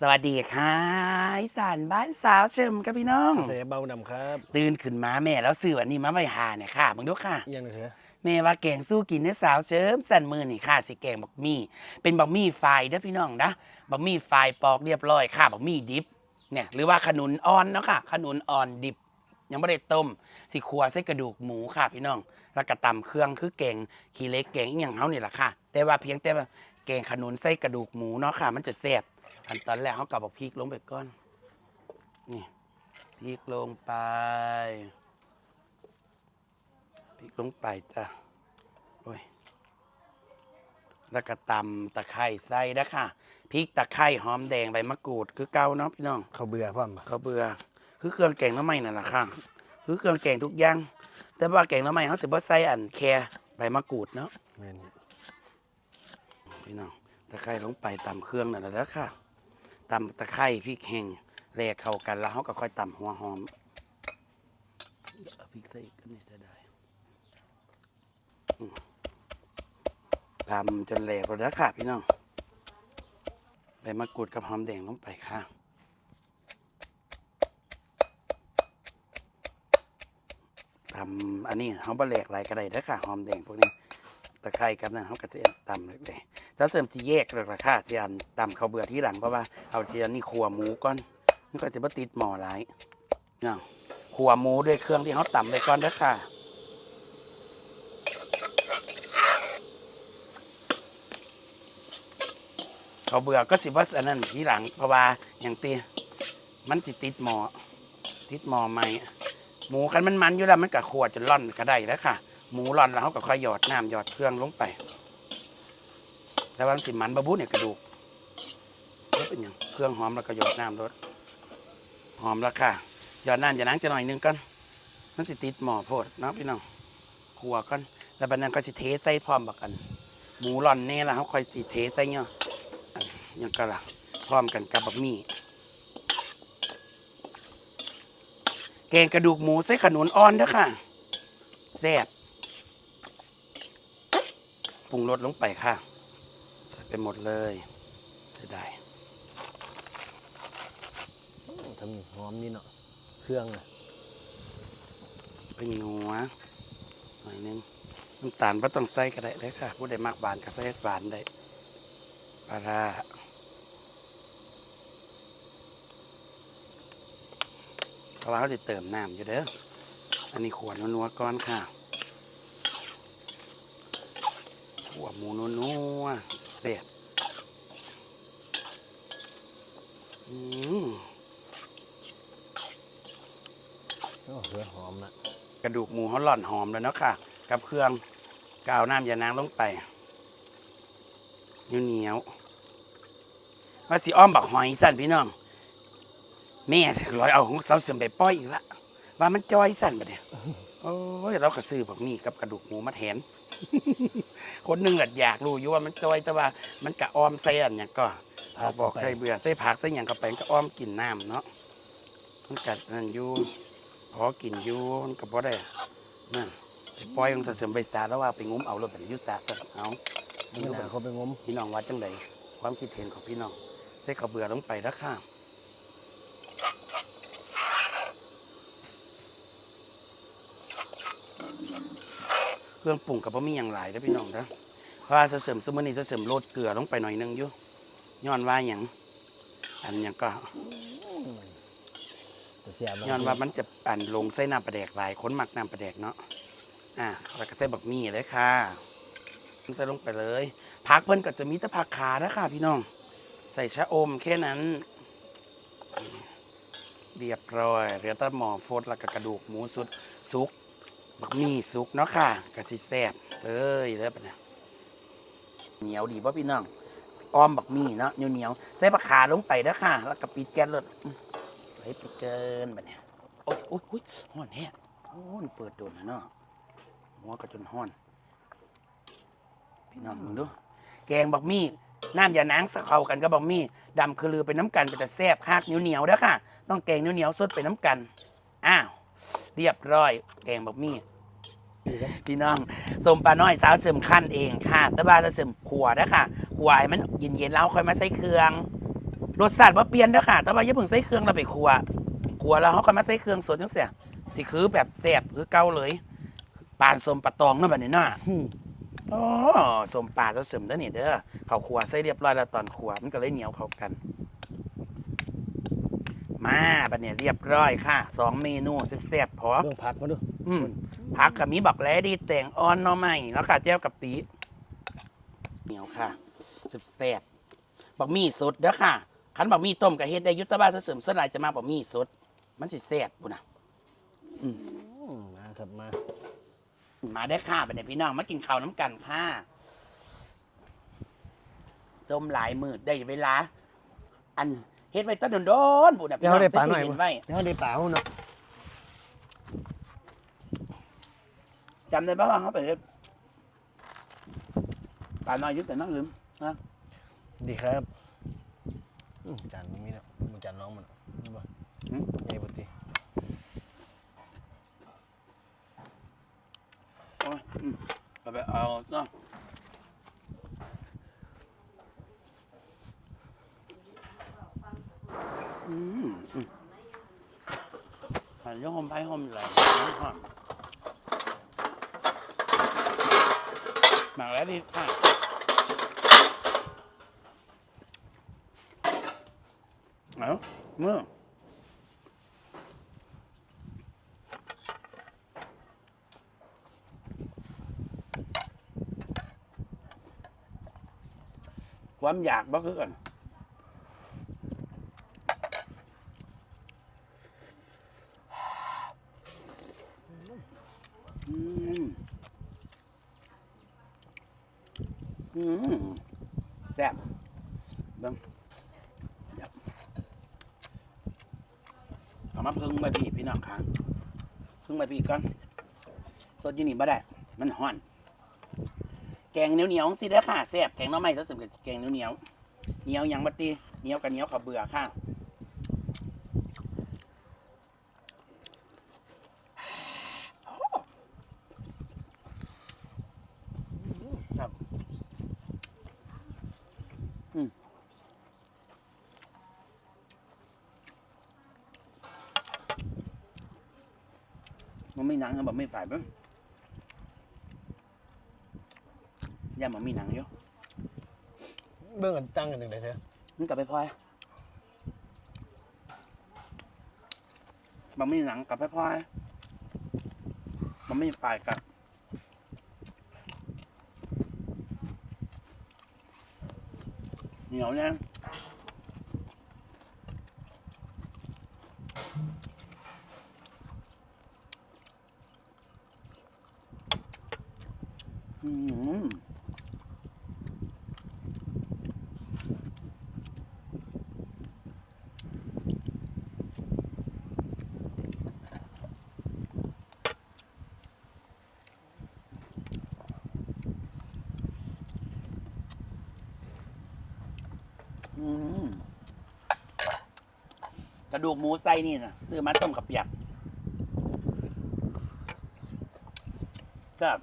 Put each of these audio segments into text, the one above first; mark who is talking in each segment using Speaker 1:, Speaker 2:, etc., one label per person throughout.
Speaker 1: สวัสดีค่ะอีสานบ้านสาวเชิมครับพี่น้อง
Speaker 2: เสเบาดำครับ
Speaker 1: ตื่นขึ้นมาแม่แล้วซื้ออันนี้มาไว้หาเนี่ยค่ะมึงดูค่ะ
Speaker 2: อิหยังนะเถอะ
Speaker 1: แม่ว่าแกงสู้กินเนี่ยสาวเชิมสั่นมือนี่ค่ะ สิแกงบักมี่ เป็นบักมี่ไฟเด้อพี่น้องนะบักมี่ไฟปอกเรียบร้อยค่ะบักมี่ดิบเนี่ยหรือว่าขนุนอ่อนเนาะค่ะ ขนุนอ่อนดิบ ยังไม่ได้ต้มสิครัวใส่กระดูกหมูค่ะพี่น้อง แล้วก็ตำเครื่องคือแกงขี้เล็กแกงอหย่างเฮานี่แหละค่ะ แต่ว่าเพียงแต่ว่าแกงขนุนใส่กระดูกหมูเนาะค่ะ มันจะแซ่บ อันตอนแรกเขากับบอกพริกลงไปก่อน นี่พริกลงไปพริกลงไปจ้ะโอ้ยแล้วก็ตำตะไคร้ใส่นะค่ะพริกตะไคร้หอมแดงใบมะกรูดคือเก่าเนาะพี่น้อง
Speaker 2: เขาวเบื่อพ่อมบ่
Speaker 1: เขาวเบื่อคือเครื่องแกงน้ำมันนั่นแหละค่ะคือเครื่องแกงทุกอย่างแต่ว่าแกงน้ำมันเขาถือว่าใส่อันแครใบมะกรูดเนาะ
Speaker 2: แม่น
Speaker 1: พี่น้องตะไคร้ลงไปตำเครื่องนั่นแหละเด้อค่ะ ตำตะไคร้พริกแห้งแลกเข้ากันแล้วเขาก็ค่อยตำหัวหอมเอาพริกใส่อีกก็ไม่เสียดายตำจนแหลกแล้วค่ะพี่น้องใบมะกรูดกับหอมแดงลงไปค่ะทำอันนี้เขาบะแหลกหลายกระไดเด้อค่ะหอมแดงพวกนี้ตะไคร้กับนั่นเขาก็จะตำเลย เลยถ้าเสริมสีแยกเลยละค่ะเสียนตำเขาเบื่อที่หลังเพราะว่าเอาเสียนนี่ขัวหมูก่อนมันก็จะบ่ติดหม้อหลายเนาะขัวหมูด้วยเครื่องที่เขาตำไปก่อนเด้ค่ะเขาเบื่อก็สิว่าอันนั้นทีหลังเพราะว่าอย่างตีมันสิติดหม้อติดหม้อใหม่หมูกันมันมันๆอยู่แล้วมันก็ขวดจนร่อนก็ได้แล้วค่ะ หมูร่อนแล้วเขาก็ค่อยหยอดน้ำหยอดเครื่องลงไป แต่ว่ามันสิมันบะบุเนี่ยกระดูกแล้วเป็นยังเครื่องหอมแล้วก็หยอดน้ำรสหอมแล้วค่ะหยอดน้ำอย่านังจะหน่อยนึงก่อนมันสิติดหม้อโพดเนาะพี่น้องขัวก่อนแล้วบัดนั้นก็สิเทใส่พร้อมบักกัน หมูร่อนแน่แล้วเขาคอยสิเทใส่เนาะยังก็ล่ะพร้อมกันกับบักหมี่แกงกระดูกหมูใส่ขนุนอ่อนเด้อค่ะแซ่บปรุงรสลงไปค่ะ หมดเลยจะได้
Speaker 2: ทำหอมนี่เนาะเครื่องน่ะ
Speaker 1: เป็นนัวหน่อยหนึงน้ำตาลก็ต้องใส่ก็ได้เลยค่ะผู้ใดมากหวานก็ใส่หวานได้ปลาร้าเพราะว่าเขาจะเติมน้ำอยู่เด้ออันนี้ขวดนัวๆก้อนค่ะหัวหมูนัวนัวๆเสียบอืม
Speaker 2: โอ้เครื่องหอมนะ
Speaker 1: กระดูกหมูเขาหล่อนหอมแล้วเนาะค่ะ กับเครื่องกาวน้ำยานางลงไปเหนียวเหนียวๆว่าสีอ้อมบักหอยสั่นพี่น้องแม่ร้อยเอาของเสาเสริมไปป้อยอีกละว่ามันจอยสั่นปะเนี่ยโอ้ยเราก็ซื้อบักนี่กับกระดูกหมูมาแทน คนหนึ่งอะอยากรู้อยู่ว่ามันจอยแต่ว่ามันกะอ้อมใส่อันอย่างก็เขาบอกใครเบื่อใส่ผักใส่อย่างกับไปมันก็อ้อมกินน้ำเนาะมันกัดนั่นอยู่พอกินอยู่มันก็บ่ได้นั่นไปปล่อยของเสริมใบตาแล้วว่าไปงุ้มเอาแล้วเป็นยุทธศาสตร์เอา
Speaker 2: นี่นะเขาไปงม
Speaker 1: พี่น้องว่าจังไดความคิดเห็นของพี่น้องใส่ข้าวเบื่อลงไปแล้วค่ะ เครื่องปรุงกับบ่มีอย่างหลายนะพี่น้องนะเพราะว่าเสริมสมุนนี่เสริมโรดเกลือลงไปหน่อยนึงอยู่ย้อนว่าอย่างอันหยังก็
Speaker 2: แต่เสียบ
Speaker 1: ย้อนว่ามันจะปั่นลงใส่น้ำปลาแดกหลายคนมักน้ำปลาแดกเนาะอะแล้วก็ใส่บักมี่เลยค่ะใส่ลงไปเลยผักเพิ่นก็จะมีแต่ผักขานะค่ะพี่น้อง ใส่ชะอมแค่นั้น เรียบร้อยเหลือแต่หมอฟดแล้วก็กระดูกหมูสุดสุก บักมี่สุกเนาะค่ะกะสิแซ่บเลยแล้วปะเนี่ยเหนียวดีป่ะพี่น้องอ้อมบักมี่เนาะเหนียวเหนียวๆใส่ผักขาลงไปนะค่ะ แล้วก็ปิดแก๊สเลยใส่ไปเกินแบบเนี้ยโอ้ยโอ้ยโอ้ยห้อนแฮ่โอ้ยเปิดโดนนะเนาะหัวก็จนห้อน พี่น้องมึงดู แกงบักมี่น้ำยานางสะเขากันกับบักมี่ดำคือลือไปน้ำกันไปแต่แซ่บคากเหนียวเหนียวๆเด้อค่ะ ต้องแกงเหนียวเหนียวๆสดไปน้ำกัน อ้าว เรียบร้อย แกงบักมี่ พี่น้องสมปลาน้อยสาวเสริมขั้นเองค่ะ แต่ว่าจะเสริมขัวนะค่ะขัวให้มันเย็นๆแล้วค่อยมาใส่เครื่องรสชาติว่าเปลี่ยนเด้อค่ะ แต่ว่าอย่าเพิ่งใส่เครื่องเราไปครัวครัวแล้วเขาก็มาใส่เครื่องสดจังเสียสิคือแบบแซ่บคือเก่าเลยปานสมปะตองเนั่นแบบนี้น่ะ
Speaker 2: อืม
Speaker 1: อ๋อสมปลาจะเสริมเด้อนี่เด้อเขาครัวใส่เรียบร้อยแล้วตอนครัวมันก็เลยเหนียวเข้ากัน มาบัดเนี่ยเรียบร้อยค่ะสองเมนูแซ่บๆพอ
Speaker 2: เรื่องผักมาดู
Speaker 1: อืมผักกับมีบักแล้ดีแต่งอ่อนหน่อไม้แล้วค่ะเจ้ากับปีเหนียวค่ะแซ่บๆบักมี่สดเด้อค่ะคันบักมี่ต้มกับเฮ็ดได้อยุตธบ้านเสริมส่วนหลายจะมาบักมี่สด มันสิแซ่บปุ่นนะ
Speaker 2: อืมมาครับมา
Speaker 1: มาได้อค่ะไปเนี่ยพี่น้องมากินข้าวน้ำกันค่ะจมหลายมือได้เวลา อัน เฮ็ดไว้ตั้งโดนๆปุ่นนะ
Speaker 2: เดี๋ยวเขาได้ปลาหน่อย
Speaker 1: เห็น
Speaker 2: บ่
Speaker 1: ไว้
Speaker 2: เดี๋ยวเขาได้ปลาเอาเนาะ
Speaker 1: จำได้ปะว่าเขาไปเฮ็ดปลาน้อยอยุแต่น้องลืมนะ
Speaker 2: ดีครับอืมจานมันมีแล้วมันจานน้องมันนี่บ่ใหญ่ปกติ
Speaker 1: โอ้ยอืมเอาไปเอาเนาะอืมอืม อันนี้หอมไผ่หอมไหลน้ำหอมหมักแล้วดีค่ะเอาเมื่อความอยากบ่คือกันอืมอืมแซ่บเบิ่งยับเอามาพึ่งใบพี่พี่น้องค้าง พี่ก่อนสดอยู่นี่บ่ได้ มันห่อน แกงเหนียวเหนียวสิเด้อค่ะแซ่บแกงน้ำไม้จะสมกับแกงเหนียวเหนียวเหนียวยังบัตีเหนียวกับเหนียวขับเบื่อค่ะ มันไม่หนังอะแบบไม่ฝ่ายมั้งย่ามันมีหนังอยู่
Speaker 2: เบิ่งกันตั้งกันจังไดเถอะ
Speaker 1: มันกลับไปพลอยมันไม่หนังกลับไปพลอยมันไม่ฝ่ายกับเหนียวเนี่ยอืม อืม กระดูกหมูไส้นี่นะซื้อมาต้มกับเปียกครับ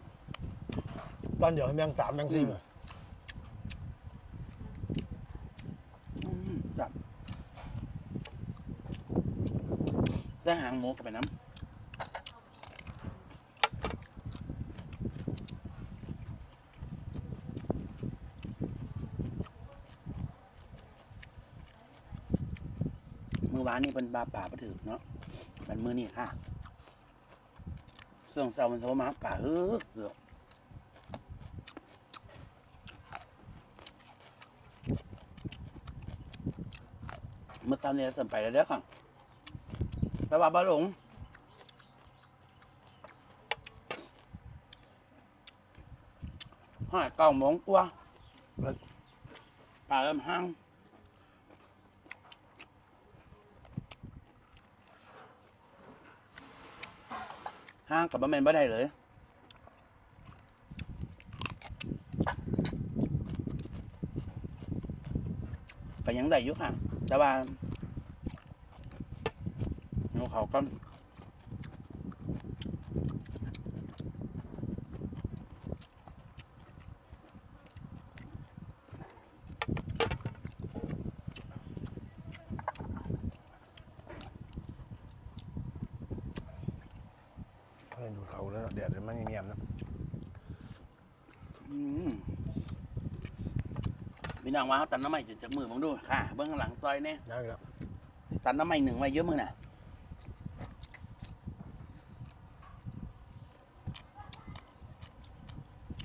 Speaker 2: ตอนเดี๋ยวให้แมงสามแมงสี่
Speaker 1: อืม
Speaker 2: มา
Speaker 1: อืมครับจะหางหมูกับไปน้ำ มือวานนี่เป็นบาป่าประถือเนาะมันมือนี่ค่ะเสื่องเซามันโทรมาหาป่าเออเกือบเมื่อตอนนี้เสริมไปแล้วเด้อค่ะไปว่าบ้าหลงห้าเก้าโมงกว่าป่าเริ่มห้าง ห้างกับบะเมนบ่ได้เลยก็ยังได้อยู่ค่ะ แต่ว่าเอาเขาก็
Speaker 2: เขา แล้วเดี๋ยวเดี๋ยวมันเงียบๆนะ
Speaker 1: อืมพี่น้องว่าเขาตันน้ำใหม่จะจากมือมึงดูค่ะ เบื้องหลังซอยเนี่ย
Speaker 2: ได้แล้ว
Speaker 1: ตันน้ำใหม่หนึ่งไว้เยอะมึงน่ะ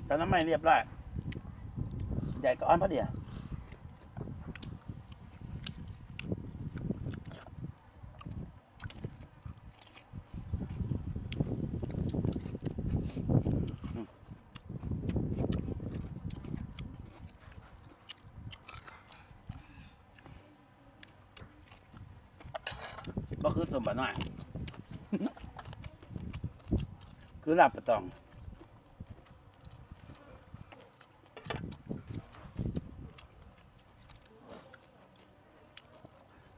Speaker 1: ตันน้ำใหม่เรียบร้อยใหญ่ก็อ้อนพอเดียวก็คือส มบัติหน่อย คือหลับประตอง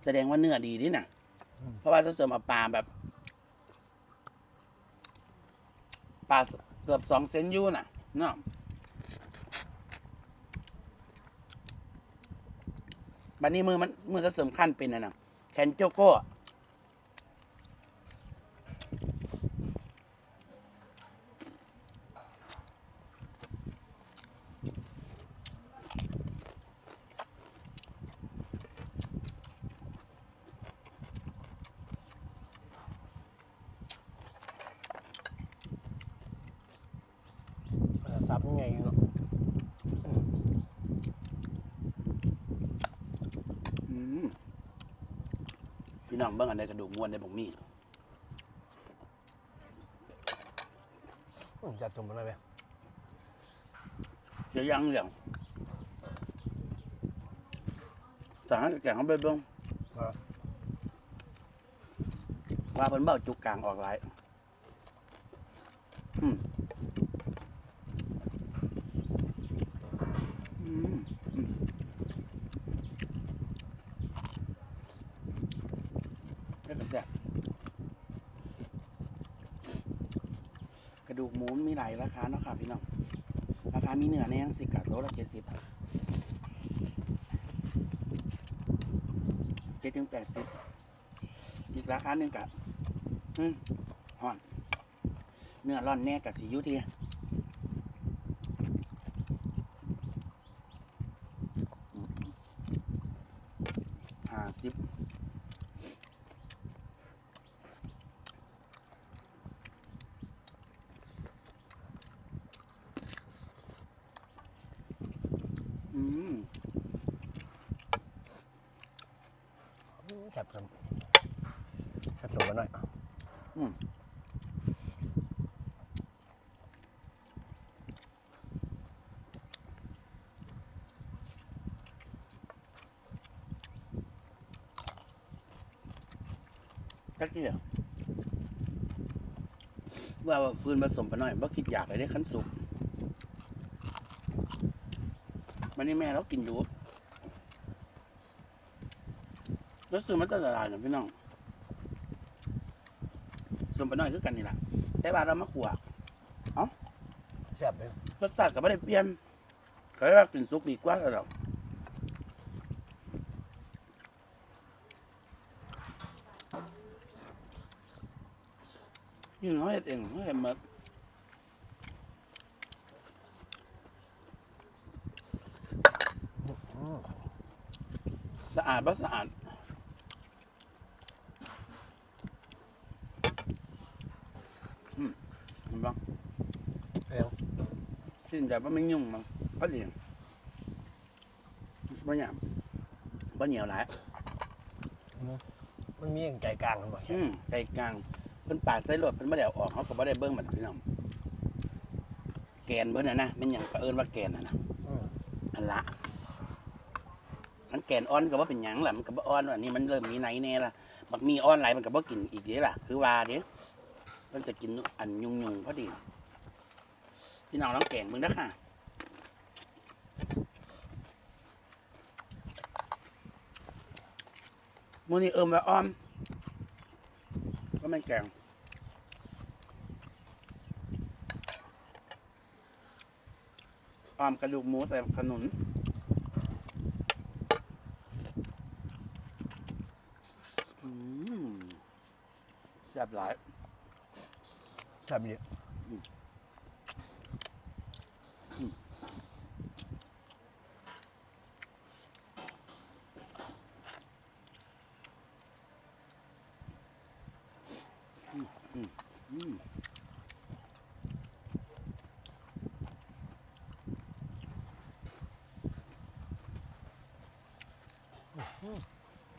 Speaker 1: แสดงว่าเนื้อดีดิน่ะ เพราะว่าจะเสริมเอาปลาแบบปลาเกือบสองเซนยูน่ะเนาะบันนี้มือมันมือจะเสริมขั้นเป็นน่ะนะแคนโจโก้
Speaker 2: มันจะซับยัง ไงเนาะ
Speaker 1: อืมพี่น้องเบิ่งอันใดกระดูกม้วนในบกมี
Speaker 2: อืมจัดจุ่มมันเลยไป
Speaker 1: เสียยังอย่างแต่ให้แกงเขาไปเบิ่ง
Speaker 2: ว่า
Speaker 1: ว่าเพิ่นเบ้าจุกกลางออกหลายอืมอืมอืมแล้วก็แซ่บกระ ดูกหมูมีหลายราคาเนาะค่ะพี่น้อง ราคามีเนื้อแน่ยังสิกัดโลละเจ็ดสิบเจ็ดถึงแปดสิบอีกราคาหนึ่งกับอืมห่อน เนื้อร่อนแน่กับสียุทีห้าสิบอืม
Speaker 2: จับจุ่มจับจุ่มมันหน่อย
Speaker 1: จักเดียวว่าว่าพื้นผสมไปหน่อยบ่คิดอยากเลยได้ขั้นสุกมันนี่แม่เรากินอยู่แล้วซื้อมาตลาดนะพี่น้องสมไปหน่อยคือกันนี่แหละแต่ว่าเรามาขัว
Speaker 2: แซ่บเลย
Speaker 1: รสชาติก็ไม่ได้เปลี่ยนก็เลยว่ากินสุกดีกว่าแล้ว ยิ่งน้อยเฮ็ดเองเขาเห็นหมาสะอาดบ่สะอาดอืมเห็นปะ
Speaker 2: เร็ว
Speaker 1: สิ้นแต่ว่าไม่ยุ่งมั้งพอดีบ่หยาบบ่เหนียวหลาย
Speaker 2: มันมีอย่างใจกลางมันบ่แค่
Speaker 1: อืมใจกลางเพิ่นปาดใส่รถเพิ่นบ่ได้เอาออกเขาก็บ่ได้เบิ่งมันพี่น้องแกนเบิ่นน่ะนะแม่นหยังก็เอิ้นว่าแกนน่ะนะ
Speaker 2: อืม
Speaker 1: อันละอันแกนอ่อนก็บ่เป็นหยังล่ะมันก็บ่อ่อนอันนี้มันเริ่มมีไหนแน่ล่ะบักมีอ่อนหลายมันก็บ่กินอีกเด้ล่ะ คือว่าเด้มันจะกินอันยุงๆพอดี พี่น้องลองแกงเบิ่งเด้อค่ะมื้อนี้เอิ้มว่าอ้อมก็ไม่นแกง อ้อมกระดูกหมูใส่ขนุน อืมแซ่บหลาย
Speaker 2: แซ่บเยอะ
Speaker 1: อืม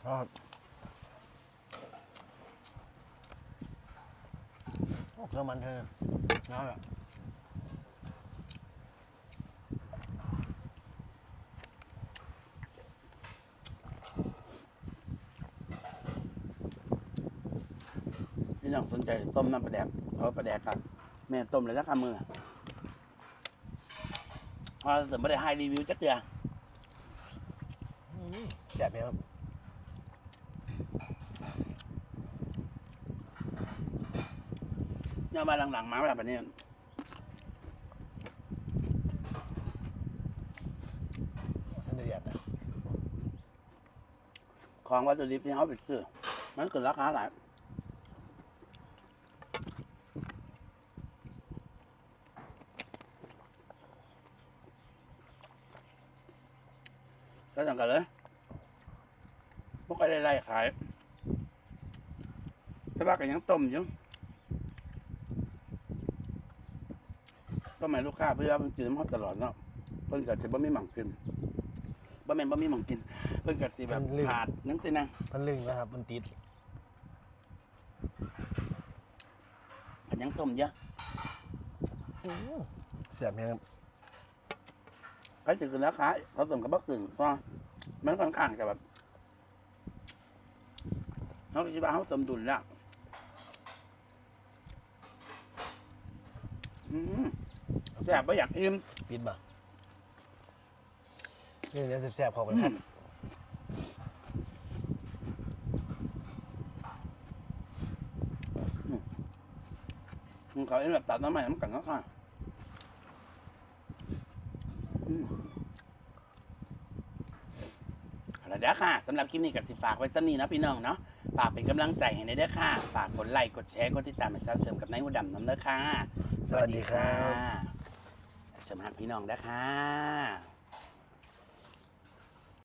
Speaker 2: ท อดโอ้เครื่องมันเธอน้ำอะ
Speaker 1: พี่น้องสนใจต้มน้ำปลาแดกเอาปลาแดกกันแม่ต้มเลยนะคะมือพอเสริมไม่ได้ให้รีวิวจักเดือ
Speaker 2: แซ่บไหมครับ
Speaker 1: เนี่ยมาหลังๆมาแบบนี้
Speaker 2: ท่านเดียดนะ
Speaker 1: ของวัตถุดิบที่เขาไปซื้อมันเกิดราคาหลายก็สั่งกันเลยพวกใครได้ไล่ขายแต่ว่าก็ยังต้มอยู่ ก็หมายลูกค้าเพื่อมันกินมันตลอดเนาะเพิ่นก็สิบ่มีหม่องกินบ่แม่นบ่มีหม่องกิน เพิ่นก็สิแบบขาดนั่นสินะ
Speaker 2: มันลึงนะครับ มันติด
Speaker 1: อันยังต้มเยอะ
Speaker 2: แซ่บไหมครับ
Speaker 1: ใครจะกินแล้วขายเขาส่งกับบักตึงก็มันค่อนข้างจะแบบเขาคิดว่าเขาสมดุลแล้วอืม แซ่บไม่อยากอิ่ม
Speaker 2: ปิดบ่นี่เดี๋ยวแซ่บๆเข้ากันครับ
Speaker 1: มึงเขาเอ็นแบบตัดน้ำใหม่น้ำกันก็ค่ะอืมเอาละเด้อค่ะสำหรับคลิปนี้กับสิฝากไว้สักนี้นะพี่น้องเนาะฝากเป็นกำลังใจให้ในเด้อค่ะ ฝากกดไลค์กดแชร์กดติดตามให้สาวเสริมกับนายหัวดำน้ำเด้อค่ะ
Speaker 2: สวัสดีครับ
Speaker 1: สวัสดีค่ะ สมัครพี่น้องนะคะ